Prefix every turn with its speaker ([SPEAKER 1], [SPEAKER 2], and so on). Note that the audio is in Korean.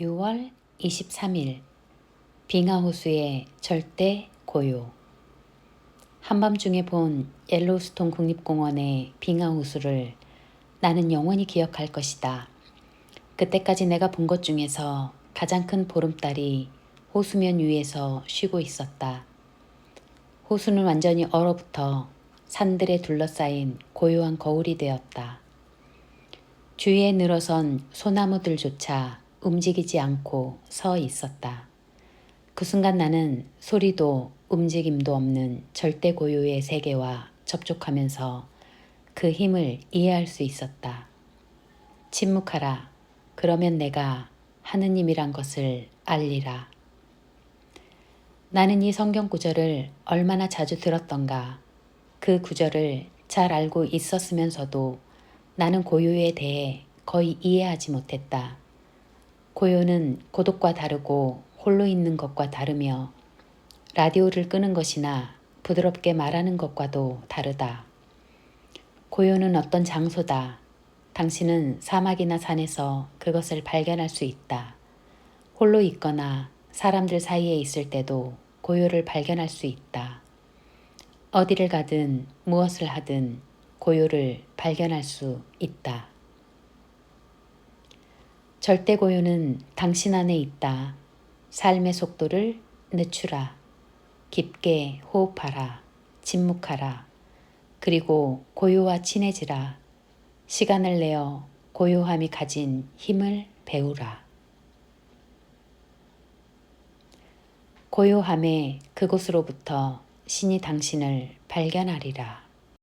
[SPEAKER 1] 6월 23일 빙하호수의 절대 고요 한밤중에 본 옐로우스톤 국립공원의 빙하호수를 나는 영원히 기억할 것이다. 그때까지 내가 본 것 중에서 가장 큰 보름달이 호수면 위에서 쉬고 있었다. 호수는 완전히 얼어붙어 산들에 둘러싸인 고요한 거울이 되었다. 주위에 늘어선 소나무들조차 움직이지 않고 서 있었다. 그 순간 나는 소리도 움직임도 없는 절대 고요의 세계와 접촉하면서 그 힘을 이해할 수 있었다. 침묵하라. 그러면 내가 하느님이란 것을 알리라. 나는 이 성경 구절을 얼마나 자주 들었던가. 그 구절을 잘 알고 있었으면서도 나는 고요에 대해 거의 이해하지 못했다. 고요는 고독과 다르고 홀로 있는 것과 다르며 라디오를 끄는 것이나 부드럽게 말하는 것과도 다르다. 고요는 어떤 장소다. 당신은 사막이나 산에서 그것을 발견할 수 있다. 홀로 있거나 사람들 사이에 있을 때도 고요를 발견할 수 있다. 어디를 가든 무엇을 하든 고요를 발견할 수 있다. 절대 고요는 당신 안에 있다. 삶의 속도를 늦추라. 깊게 호흡하라. 침묵하라. 그리고 고요와 친해지라. 시간을 내어 고요함이 가진 힘을 배우라. 고요함에 그곳으로부터 신이 당신을 발견하리라.